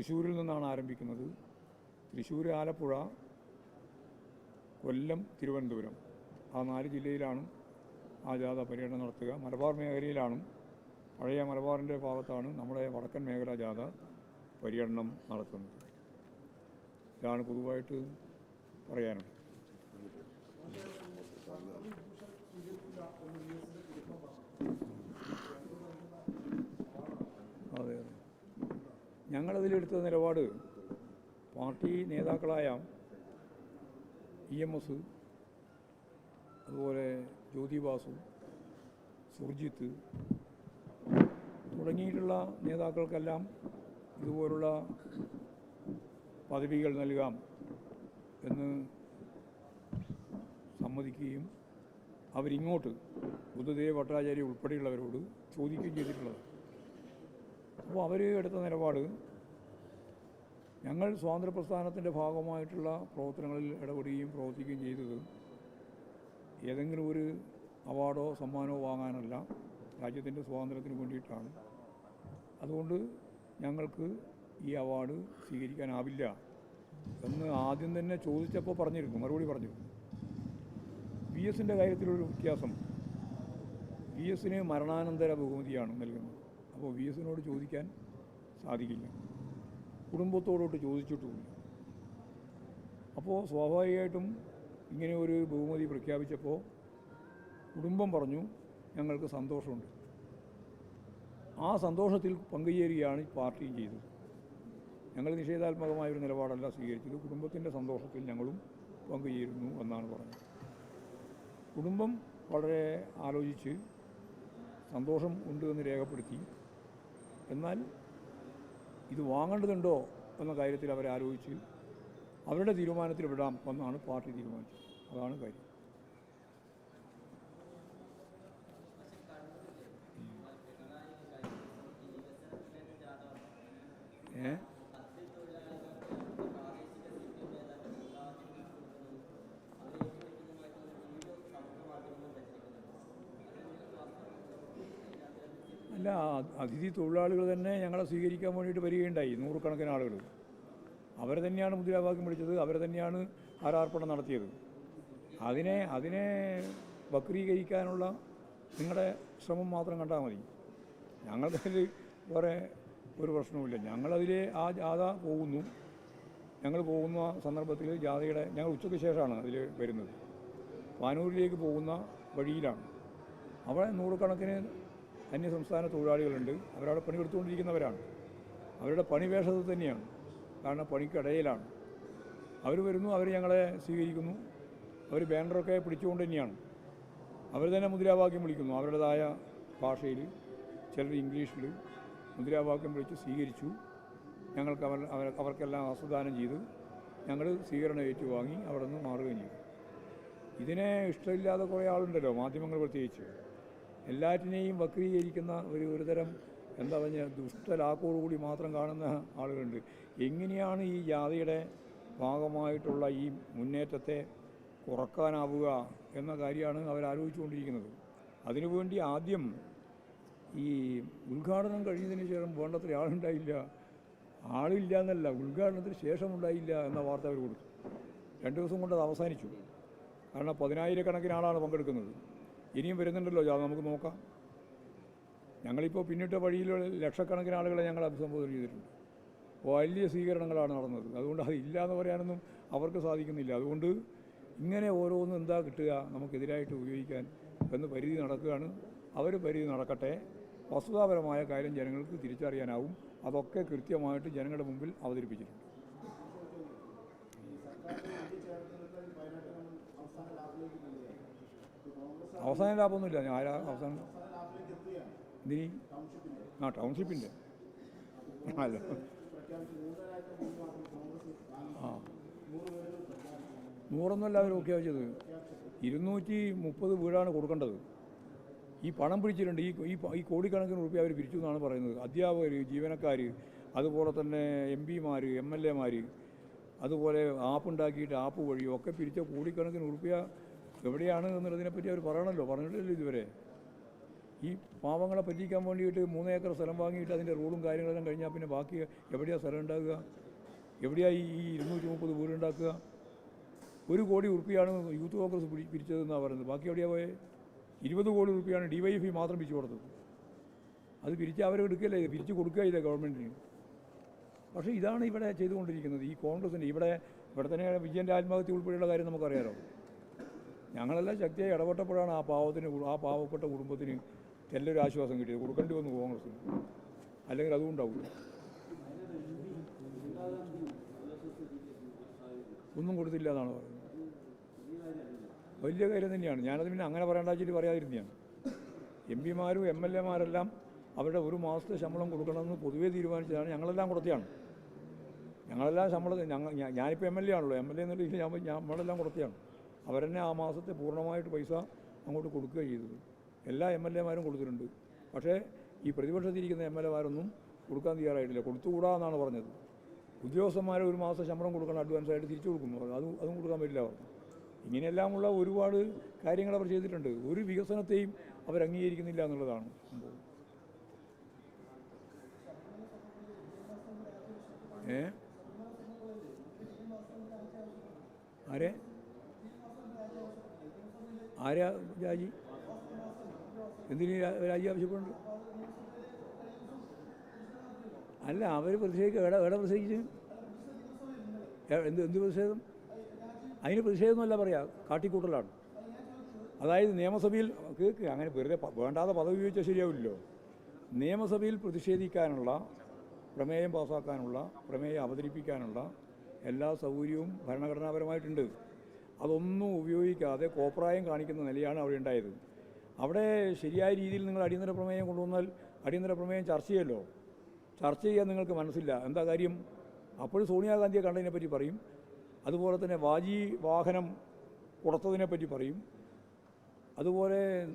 തൃശ്ശൂരിൽ നിന്നാണ് ആരംഭിക്കുന്നത്. തൃശ്ശൂർ ആലപ്പുഴ കൊല്ലം തിരുവനന്തപുരം. ആ നാല് ജില്ലയിലാണ് ആ ജാഥ പര്യടനം നടത്തുക. മലബാർ മേഖലയിലാണ് പഴയ മലബാറിന്റെ ഭാഗത്താണ് നമ്മുടെ വടക്കൻ മേഖല ജാഥ പര്യടനം നടത്തുന്നത്. ഇതാണ് പൊതുവായിട്ട് പറയാനുള്ളത് അതെ അതെ ഞങ്ങളതിലെടുത്ത നിലപാട് പാർട്ടി നേതാക്കളായ ഇ എം എസ് അതുപോലെ ജ്യോതി ബാസു സുർജിത്ത് തുടങ്ങിയിട്ടുള്ള നേതാക്കൾക്കെല്ലാം ഇതുപോലുള്ള പദവികൾ നൽകാം എന്ന് സമ്മതിക്കുകയും അവരിങ്ങോട്ട് ബുദ്ധദേവ് ഭട്ടാചാര്യ ഉൾപ്പെടെയുള്ളവരോട് ചോദിക്കുകയും ചെയ്തിട്ടുള്ളത്. അപ്പോൾ അവർ എടുത്ത നിലപാട് ഞങ്ങൾ സ്വാതന്ത്ര്യ പ്രസ്ഥാനത്തിന്റെ ഭാഗമായിട്ടുള്ള പ്രവർത്തനങ്ങളിൽ ഇടപെടുകയും പ്രവർത്തിക്കുകയും ചെയ്തത് ഏതെങ്കിലും ഒരു അവാർഡോ സമ്മാനമോ വാങ്ങാനല്ല രാജ്യത്തിന്റെ സ്വാതന്ത്ര്യത്തിന് വേണ്ടിയിട്ടാണ്. അതുകൊണ്ട് ഞങ്ങൾക്ക് ഈ അവാർഡ് സ്വീകരിക്കാനാവില്ല എന്ന് ആദ്യം തന്നെ ചോദിച്ചപ്പോൾ പറഞ്ഞിരുന്നു മറുപടി പറഞ്ഞു. വി എസിന്റെ കാര്യത്തിലൊരു വ്യത്യാസം. വി എസിന് മരണാനന്തര ബഹുമതിയാണ് നൽകുന്നത്. അപ്പോൾ വി എസിനോട് ചോദിക്കാൻ സാധിക്കില്ല. കുടുംബത്തോടൊട്ട് ചോദിച്ചിട്ടുമില്ല അപ്പോൾ സ്വാഭാവികമായിട്ടും ഇങ്ങനെ ഒരു ബഹുമതി പ്രഖ്യാപിച്ചപ്പോൾ കുടുംബം പറഞ്ഞു ഞങ്ങൾക്ക് സന്തോഷമുണ്ട്. ആ സന്തോഷത്തിൽ പങ്കുചേരുകയാണ് പാർട്ടിയും ചെയ്തത്. ഞങ്ങൾ നിഷേധാത്മകമായ ഒരു നിലപാടല്ല സ്വീകരിച്ചത്. കുടുംബത്തിന്റെ സന്തോഷത്തിൽ ഞങ്ങളും പങ്കുചേരുന്നു എന്നാണ് പറഞ്ഞത്. കുടുംബം വളരെ ആലോചിച്ച് സന്തോഷം ഉണ്ട് എന്ന് രേഖപ്പെടുത്തി. എന്നാൽ ഇത് വാങ്ങേണ്ടതുണ്ടോ എന്ന കാര്യത്തിൽ അവർ ആലോചിച്ച് അവരുടെ തീരുമാനത്തിൽ വിടാം എന്നാണ് പാർട്ടി തീരുമാനിച്ചത്. അതാണ് കാര്യം ഏ അല്ല അതിഥി തൊഴിലാളികൾ തന്നെ ഞങ്ങളെ സ്വീകരിക്കാൻ വേണ്ടിയിട്ട് വരികയുണ്ടായി നൂറുകണക്കിന് ആളുകൾ. അവർ തന്നെയാണ് മുദ്രാവാക്യം വിളിച്ചത് അവർ തന്നെയാണ് ആരാർപ്പണം നടത്തിയത്. അതിനെ അതിനെ വക്രീകരിക്കാനുള്ള നിങ്ങളുടെ ശ്രമം മാത്രം കണ്ടാൽ മതി. ഞങ്ങൾക്കതിൽ വേറെ ഒരു പ്രശ്നവുമില്ല. ഞങ്ങളതിൽ ആ ജാഥ പോകുന്നു. ഞങ്ങൾ പോകുന്ന സന്ദർഭത്തിൽ ജാഥയുടെ ഞങ്ങൾ ഉച്ചയ്ക്ക് ശേഷമാണ് അതിൽ വരുന്നത്. പാനൂരിലേക്ക് പോകുന്ന വഴിയിലാണ്. അവിടെ നൂറുകണക്കിന് അന്യസംസ്ഥാന തൊഴിലാളികളുണ്ട്. അവരവിടെ പണിയെടുത്തുകൊണ്ടിരിക്കുന്നവരാണ്. അവരുടെ പണിവേഷത്തിൽ തന്നെയാണ്. കാരണം പണിക്കിടയിലാണ്. അവർ വരുന്നു അവർ ഞങ്ങളെ സ്വീകരിക്കുന്നു. അവർ ബാനറൊക്കെ പിടിച്ചുകൊണ്ട് തന്നെയാണ്. അവർ തന്നെ മുദ്രാവാക്യം വിളിക്കുന്നു. അവരുടേതായ ഭാഷയിൽ ചിലർ ഇംഗ്ലീഷിൽ മുദ്രാവാക്യം വിളിച്ച് സ്വീകരിച്ചു. ഞങ്ങൾക്ക് അവർ അവർ അവർക്കെല്ലാം ആസ്വദാനം ചെയ്ത്. ഞങ്ങൾ സ്വീകരണം ഏറ്റുവാങ്ങി അവിടെ നിന്ന് മാറുകയും ചെയ്തു. ഇതിനെ ഇഷ്ടമില്ലാതെ കുറേ ആളുണ്ടല്ലോ മാധ്യമങ്ങൾ പ്രത്യേകിച്ച്. എല്ലാറ്റിനെയും വക്രീകരിക്കുന്ന ഒരു ഒരുതരം എന്താ പറഞ്ഞ ദുഷ്ടലാക്കോടുകൂടി മാത്രം കാണുന്ന ആളുകളുണ്ട്. എങ്ങനെയാണ് ഈ ജാതിയുടെ ഭാഗമായിട്ടുള്ള ഈ മുന്നേറ്റത്തെ കുറക്കാനാവുക എന്ന കാര്യമാണ് അവർ ആലോചിച്ചുകൊണ്ടിരിക്കുന്നത് അതിനുവേണ്ടി ആദ്യം ഈ ഉദ്ഘാടനം കഴിഞ്ഞതിന് ശേഷം വേണ്ടത്ര ആളുണ്ടായില്ല. ആളില്ല എന്നല്ല ഉദ്ഘാടനത്തിന് ശേഷം ഉണ്ടായില്ല എന്ന വാർത്ത അവർ കൊടുത്തു. രണ്ട് ദിവസം കൊണ്ട് അത് അവസാനിച്ചു. കാരണം പതിനായിരക്കണക്കിന് ആളാണ് പങ്കെടുക്കുന്നത്. ഇനിയും വരുന്നുണ്ടല്ലോ ജാഥ നമുക്ക് നോക്കാം. ഞങ്ങളിപ്പോൾ പിന്നിട്ട വഴിയിലുള്ള ലക്ഷക്കണക്കിന് ആളുകളെ ഞങ്ങൾ അഭിസംബോധന ചെയ്തിട്ടുണ്ട്. വലിയ സ്വീകരണങ്ങളാണ് നടന്നത്. അതുകൊണ്ട് അത് ഇല്ല എന്ന് പറയാനൊന്നും അവർക്ക് സാധിക്കുന്നില്ല. അതുകൊണ്ട് ഇങ്ങനെ ഓരോന്നും എന്താ കിട്ടുക നമുക്കെതിരായിട്ട് ഉപയോഗിക്കാൻ എന്ന് പരിധി നടക്കുകയാണ്. അവർ പരിധി നടക്കട്ടെ. വസ്തുതാപരമായ കാര്യം ജനങ്ങൾക്ക് തിരിച്ചറിയാനാവും. അതൊക്കെ കൃത്യമായിട്ട് ജനങ്ങളുടെ മുമ്പിൽ അവതരിപ്പിച്ചിട്ടുണ്ട്. അവസാന ലാഭമൊന്നുമില്ല. ഞാൻ അവസാനം നീ ആ ടൗൺഷിപ്പിന്റെ അല്ല. ആ. നൂറൊന്നുമല്ല അവർ പ്രഖ്യാപിച്ചത് ഇരുന്നൂറ്റി മുപ്പത് വീടാണ് കൊടുക്കേണ്ടത്. ഈ പണം പിടിച്ചിട്ടുണ്ട്. ഈ ഈ കോടിക്കണക്കിന് റുപ്യ അവർ പിരിച്ചു എന്നാണ് പറയുന്നത്. അധ്യാപകർ ജീവനക്കാർ അതുപോലെ തന്നെ എം പിമാർ എം എൽ എമാർ അതുപോലെ ആപ്പ് ഉണ്ടാക്കിയിട്ട് ആപ്പ് വഴിയും ഒക്കെ പിരിച്ച കോടിക്കണക്കിന് റുപ്യ എവിടെയാണ് എന്നുള്ളതിനെപ്പറ്റി അവർ പറയണമല്ലോ പറഞ്ഞിട്ടില്ലല്ലോ ഇതുവരെ. ഈ പാവങ്ങളെ പറ്റിക്കാൻ വേണ്ടിയിട്ട് മൂന്ന് ഏക്കർ സ്ഥലം വാങ്ങിയിട്ട് അതിന്റെ റോഡും കാര്യങ്ങളെല്ലാം കഴിഞ്ഞാൽ പിന്നെ ബാക്കി എവിടെയാണ് സ്ഥലം ഉണ്ടാകുക? എവിടെയാണ് ഈ ഇരുന്നൂറ്റി മുപ്പത് വീടുണ്ടാക്കുക ഒരു കോടി ഉറുപ്പിയാണ് യൂത്ത് കോൺഗ്രസ് പിരിച്ചതെന്നാണ് പറയുന്നത്. ബാക്കി എവിടെയാണ് പോയേ? ഇരുപത് കോടി ഉറുപ്പിയാണ് ഡി വൈ എഫ് മാത്രം പിരിച്ചു കൊടുത്തത്. അത് പിരിച്ച് അവരെടുക്കല്ലേ പിരിച്ചു കൊടുക്കുക ഇതേ ഗവൺമെന്റിന് പക്ഷേ ഇതാണ് ഇവിടെ ചെയ്തുകൊണ്ടിരിക്കുന്നത്. ഈ കോൺഗ്രസിന്റെ ഇവിടെ ഇവിടെ തന്നെ വിജയന്റെ ആത്മഹത്യ ഉൾപ്പെടെയുള്ള കാര്യം നമുക്കറിയാലോ. ഞങ്ങളെല്ലാം ശക്തിയായി ഇടപെട്ടപ്പോഴാണ് ആ പാവത്തിന് ആ പാവപ്പെട്ട കുടുംബത്തിന് നല്ലൊരു ആശ്വാസം കിട്ടിയത്. കൊടുക്കേണ്ടി വന്നു കോൺഗ്രസിന് അല്ലെങ്കിൽ അതും ഉണ്ടാവില്ല. ഒന്നും കൊടുത്തില്ല എന്നാണ് പറയുന്നത്. വലിയ കാര്യം തന്നെയാണ്. ഞാനത് പിന്നെ അങ്ങനെ പറയേണ്ട ചില പറയാതിരുന്നതാണ്. എം പിമാരും എം എൽ എമാരെല്ലാം അവരുടെ ഒരു മാസത്തെ ശമ്പളം കൊടുക്കണമെന്ന് പൊതുവേ തീരുമാനിച്ചതാണ്. ഞങ്ങളെല്ലാം കൊടുത്തതാണ്. ഞങ്ങളെല്ലാം ശമ്പളം ഞങ്ങൾ ഞാനിപ്പോൾ എം എൽ എ ആണല്ലോ. എം എൽ എ എന്നുള്ള രീതിയിൽ ഞാൻ നമ്മളെല്ലാം അവരെന്നെ ആ മാസത്തെ പൂർണമായിട്ട് പൈസ അങ്ങോട്ട് കൊടുക്കുക ചെയ്തത്. എല്ലാ എം എൽ എമാരും കൊടുത്തിട്ടുണ്ട്. പക്ഷേ ഈ പ്രതിപക്ഷത്തിരിക്കുന്ന എം എൽ എമാരൊന്നും കൊടുക്കാൻ തയ്യാറായിട്ടില്ല. കൊടുത്തുകൂടാ എന്നാണ് പറഞ്ഞത്. ഉദ്യോഗസ്ഥന്മാരെ ഒരു മാസം ശമ്പളം കൊടുക്കണം അഡ്വാൻസ് ആയിട്ട് തിരിച്ചു കൊടുക്കുന്നു അത് അതും കൊടുക്കാൻ പറ്റില്ല പറഞ്ഞു. ഇങ്ങനെയെല്ലാമുള്ള ഒരുപാട് കാര്യങ്ങൾ അവർ ചെയ്തിട്ടുണ്ട്. ഒരു വികസനത്തെയും അവർ അംഗീകരിക്കുന്നില്ല എന്നുള്ളതാണ് ഏ? ആരെ? ആരാ രാജി? എന്തിനു രാജി ആവശ്യപ്പെടുന്നുണ്ട് അല്ല അവർ പ്രതിഷേധിക്കുക എവിടെ എവിടെ പ്രതിഷേധിച്ചു? എന്ത് എന്ത് പ്രതിഷേധം? അതിന് പ്രതിഷേധമൊന്നുമല്ല പറയാ കാട്ടിക്കൂട്ടലാണ്. അതായത് നിയമസഭയിൽ കേൾക്ക് അങ്ങനെ വെറുതെ വേണ്ടാതെ പദവി ഉപയോഗിച്ചാൽ ശരിയാവില്ലല്ലോ. നിയമസഭയിൽ പ്രതിഷേധിക്കാനുള്ള പ്രമേയം പാസ്സാക്കാനുള്ള പ്രമേയം അവതരിപ്പിക്കാനുള്ള എല്ലാ സൗകര്യവും ഭരണഘടനാപരമായിട്ടുണ്ട്. അതൊന്നും ഉപയോഗിക്കാതെ കോപ്രായം കാണിക്കുന്ന നിലയാണ് അവിടെ ഉണ്ടായത്. അവിടെ ശരിയായ രീതിയിൽ നിങ്ങൾ അടിയന്തര പ്രമേയം കൊണ്ടുവന്നാൽ അടിയന്തര പ്രമേയം ചർച്ച ചെയ്യല്ലോ. ചർച്ച ചെയ്യാൻ നിങ്ങൾക്ക് മനസ്സില്ല. എന്താ കാര്യം? അപ്പോഴും സോണിയാഗാന്ധിയെ കണ്ടതിനെ പറ്റി പറയും. അതുപോലെ തന്നെ വാജി വാഹനം കൊടുത്തതിനെ പറ്റി പറയും. അതുപോലെ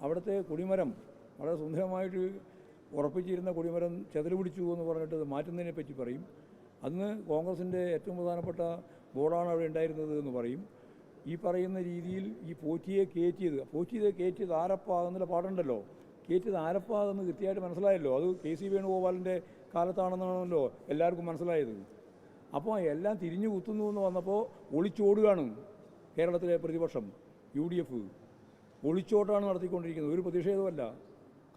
അവിടുത്തെ കുടിമരം വളരെ സുന്ദരമായിട്ട് ഉറപ്പിച്ചിരുന്ന കുടിമരം ചെതൽ പിടിച്ചു എന്ന് പറഞ്ഞിട്ട് അത് മാറ്റുന്നതിനെ പറ്റി പറയും. അന്ന് കോൺഗ്രസിന്റെ ഏറ്റവും പ്രധാനപ്പെട്ട ബോർഡാണ് അവിടെ ഉണ്ടായിരുന്നത് എന്ന് പറയും. ഈ പറയുന്ന രീതിയിൽ ഈ പോറ്റിയെ കയറ്റിയത് പോറ്റിയെ കയറ്റിയത് ആരപ്പാ എന്നുള്ള പാടുണ്ടല്ലോ കയറ്റിയത് ആരപ്പാ എന്ന് കൃത്യമായിട്ട് മനസ്സിലായല്ലോ. അത് കെ സി വേണുഗോപാലിന്റെ കാലത്താണെന്നാണല്ലോ എല്ലാവർക്കും മനസ്സിലായത്. അപ്പോൾ എല്ലാം തിരിഞ്ഞു കുത്തുന്നു എന്ന് വന്നപ്പോൾ ഒളിച്ചോടുകയാണ് കേരളത്തിലെ പ്രതിപക്ഷം യു ഡി എഫ് ഒളിച്ചോട്ടാണ് നടത്തിക്കൊണ്ടിരിക്കുന്നത്. ഒരു പ്രതിഷേധമല്ല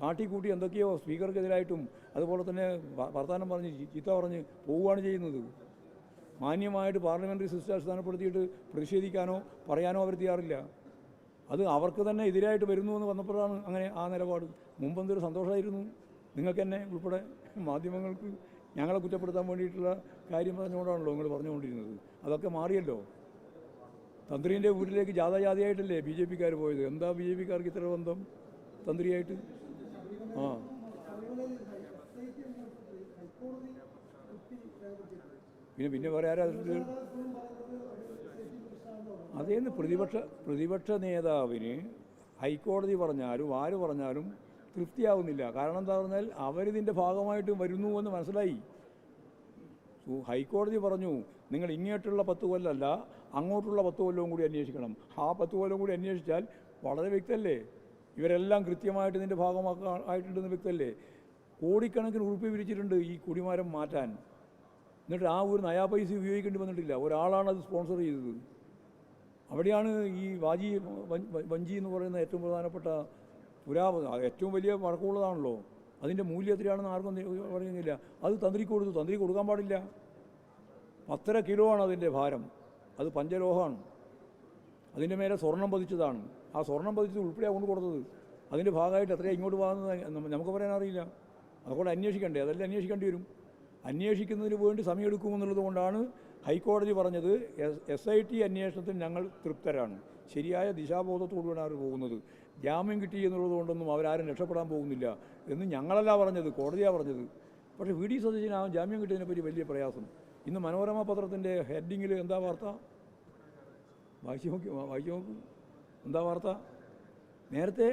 കാട്ടിക്കൂട്ടി എന്തൊക്കെയോ സ്പീക്കർക്കെതിരായിട്ടും അതുപോലെ തന്നെ വർത്തമാനം പറഞ്ഞ് ചീത്ത പറഞ്ഞ് പോവുകയാണ് ചെയ്യുന്നത്. മാന്യമായിട്ട് പാർലമെന്ററി സിസ്റ്റം അടിസ്ഥാനപ്പെടുത്തിയിട്ട് പ്രതിഷേധിക്കാനോ പറയാനോ അവർ ചെയ്യാറില്ല അത് അവർക്ക് തന്നെ എതിരായിട്ട് വരുന്നു എന്ന് വന്നപ്പോഴാണ് അങ്ങനെ ആ നിലപാട്. മുമ്പെന്തൊരു സന്തോഷമായിരുന്നു. നിങ്ങൾക്ക് തന്നെ ഉൾപ്പെടെ മാധ്യമങ്ങൾക്ക് ഞങ്ങളെ കുറ്റപ്പെടുത്താൻ വേണ്ടിയിട്ടുള്ള കാര്യം പറഞ്ഞുകൊണ്ടാണല്ലോ നിങ്ങൾ പറഞ്ഞുകൊണ്ടിരുന്നത്. അതൊക്കെ മാറിയല്ലോ. തന്ത്രീന്റെ വീട്ടിലേക്ക് ജാഥജാതിയായിട്ടല്ലേ ബി ജെ പിക്കാർ പോയത്? എന്താ ബി ജെ പിക്കാർക്ക് ഇത്ര ബന്ധം തന്ത്രിയായിട്ട്? ആ. പിന്നെ പിന്നെ വേറെ ആരാ? അതേന്ന് പ്രതിപക്ഷ പ്രതിപക്ഷ നേതാവിന് ഹൈക്കോടതി പറഞ്ഞാലും ആര് പറഞ്ഞാലും തൃപ്തിയാവുന്നില്ല. കാരണം എന്താ പറഞ്ഞാൽ അവരിതിന്റെ ഭാഗമായിട്ട് വരുന്നു എന്ന് മനസ്സിലായി. ഹൈക്കോടതി പറഞ്ഞു നിങ്ങൾ ഇങ്ങോട്ടുള്ള പത്ത് കൊല്ലമല്ല അങ്ങോട്ടുള്ള പത്ത് കൊല്ലവും കൂടി അന്വേഷിക്കണം. ആ പത്ത് കൊല്ലം കൂടി അന്വേഷിച്ചാൽ വളരെ വ്യക്തമല്ലേ ഇവരെല്ലാം കൃത്യമായിട്ട് ഇതിന്റെ ഭാഗമാക്കായിട്ടുണ്ടെന്ന് വ്യക്തമല്ലേ കോടിക്കണക്കിന് ഉറുപ്പി വിരിച്ചിട്ടുണ്ട് ഈ കുടിമാരം മാറ്റാൻ. എന്നിട്ട് ആ ഒരു നയാ പൈസ ഉപയോഗിക്കേണ്ടി വന്നിട്ടില്ല. ഒരാളാണ് അത് സ്പോൺസർ ചെയ്തത്. അവിടെയാണ് ഈ വാജി വഞ്ചി എന്ന് പറയുന്ന ഏറ്റവും പ്രധാനപ്പെട്ട പുരാവ ഏറ്റവും വലിയ വഴക്കമുള്ളതാണല്ലോ അതിന്റെ മൂല്യം എത്രയാണെന്ന് ആർക്കും പറയുന്നില്ല അത് തന്ത്രിക്ക് കൊടുത്തു. തന്ത്രി കൊടുക്കാൻ പാടില്ല. പത്തര കിലോ ആണ് അതിന്റെ ഭാരം. അത് പഞ്ചലോഹമാണ്. അതിന്റെ മേലെ സ്വർണം പതിച്ചതാണ്. ആ സ്വർണം പതിച്ചത് ഉൾപ്പെടെയാണ് കൊണ്ട് കൊടുത്തത്. അതിന്റെ ഭാഗമായിട്ട് എത്രയാണ് ഇങ്ങോട്ട് പോകുന്നത് നമുക്ക് പറയാൻ അറിയില്ല. അതുകൊണ്ട് അന്വേഷിക്കണ്ടേ? അതെല്ലാം അന്വേഷിക്കേണ്ടി വരും. അന്വേഷിക്കുന്നതിന് വേണ്ടി സമയമെടുക്കുമെന്നുള്ളത് കൊണ്ടാണ് ഹൈക്കോടതി പറഞ്ഞത് എസ് ഐ ടി അന്വേഷണത്തിന് ഞങ്ങൾ തൃപ്തരാണ്. ശരിയായ ദിശാബോധത്തോടുകൂടിയാണ് അവർ പോകുന്നത്. ജാമ്യം കിട്ടി എന്നുള്ളത് കൊണ്ടൊന്നും അവരാരും രക്ഷപ്പെടാൻ പോകുന്നില്ല എന്ന് ഞങ്ങളല്ല പറഞ്ഞത് കോടതിയാണ് പറഞ്ഞത്. പക്ഷേ വി ഡി സതീശന ജാമ്യം കിട്ടിയതിനെപ്പറ്റി വലിയ പ്രയാസം. ഇന്ന് മനോരമ പത്രത്തിന്റെ ഹെഡിങ്ങിൽ എന്താ വാർത്ത? വായിച്ചു നോക്കി വായിച്ചു നോക്കി. എന്താ വാർത്ത? നേരത്തെ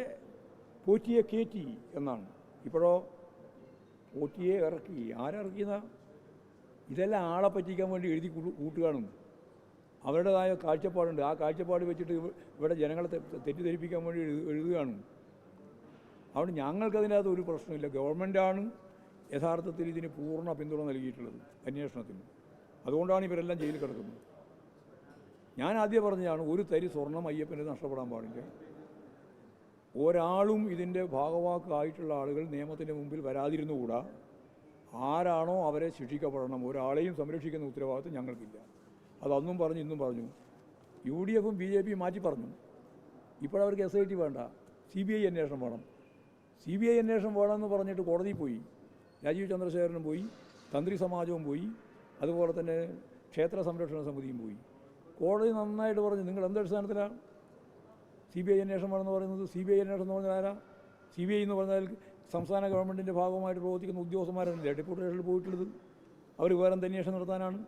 പോറ്റിയെ കയറ്റി എന്നാണ്. ഇപ്പോഴോ പോറ്റിയെ ഇറക്കി. ആരിറക്കിയതാ ഇതെല്ലാം ആളെ പറ്റിക്കാൻ വേണ്ടി എഴുതി കൂട്ടു- കൂട്ടുകയാണ് അവരുടേതായ കാഴ്ചപ്പാടുണ്ട്. ആ കാഴ്ചപ്പാട് വെച്ചിട്ട് ഇവിടെ ജനങ്ങളെ തെറ്റിദ്ധരിപ്പിക്കാൻ വേണ്ടി എഴു- എഴുതുകയാണ് അതുകൊണ്ട് ഞങ്ങൾക്കതിനകത്ത് ഒരു പ്രശ്നമില്ല ഗവൺമെന്റാണ് യഥാർത്ഥത്തിൽ ഇതിന് പൂർണ പിന്തുണ നൽകിയിട്ടുള്ളത് അന്വേഷണത്തിന്. അതുകൊണ്ടാണ് ഇവരെല്ലാം ജയിലിൽ കിടക്കുന്നത്. ഞാൻ ആദ്യം പറഞ്ഞതാണ് ഒരു തരി സ്വർണം അയ്യപ്പന് നഷ്ടപ്പെടാൻ പാടില്ല. ഒരാളും ഇതിന്റെ ഭാഗവാക്കായിട്ടുള്ള ആളുകൾ നിയമത്തിന്റെ മുമ്പിൽ വരാതിരുന്നുകൂടാ. ആരാണോ അവരെ ശിക്ഷിക്കപ്പെടണം. ഒരാളെയും സംരക്ഷിക്കുന്ന ഉത്തരവാദിത്വം ഞങ്ങൾക്കില്ല. അതന്നും പറഞ്ഞു ഇന്നും പറഞ്ഞു. യു ഡി എഫും ബി ജെ പിയും മാറ്റി പറഞ്ഞു. ഇപ്പോഴവർക്ക് എസ് ഐ ടി വേണ്ട. സി ബി ഐ അന്വേഷണം വേണം. സി ബി ഐ അന്വേഷണം വേണമെന്ന് പറഞ്ഞിട്ട് കോടതിയിൽ പോയി. രാജീവ് ചന്ദ്രശേഖരനും പോയി. തന്ത്രി സമാജവും പോയി. അതുപോലെ തന്നെ ക്ഷേത്ര സംരക്ഷണ സമിതിയും പോയി. കോടതി നന്നായിട്ട് പറഞ്ഞു. നിങ്ങൾ എന്തടിസ്ഥാനത്തിലാണ് സി ബി ഐ അന്വേഷണം വേണമെന്ന് പറയുന്നത് സി ബി ഐ അന്വേഷണം എന്ന് പറഞ്ഞാൽ ആരാ? സി ബി ഐ എന്ന് പറഞ്ഞാൽ സംസ്ഥാന ഗവൺമെന്റിന്റെ ഭാഗമായിട്ട് പ്രവർത്തിക്കുന്ന ഉദ്യോഗസ്ഥന്മാരല്ലേ ഡെപ്യൂട്ടേഷനിൽ പോയിട്ടുള്ളത്. അവർ വേറെ അന്വേഷണം നടത്താനാണ്?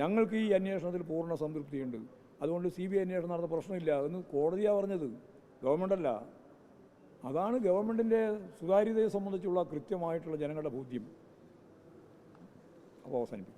ഞങ്ങൾക്ക് ഈ അന്വേഷണത്തിൽ പൂർണ സംതൃപ്തിയുണ്ട്. അതുകൊണ്ട് സി ബി ഐ അന്വേഷണം നടന്ന പ്രശ്നമില്ല എന്ന് കോടതിയാണ് പറഞ്ഞത്. ഗവൺമെന്റല്ല അതാണ് ഗവൺമെന്റിന്റെ സുതാര്യതയെ സംബന്ധിച്ചുള്ള കൃത്യമായിട്ടുള്ള ജനങ്ങളുടെ ബോധ്യം. അപ്പോൾ അവസാനിപ്പിക്കും.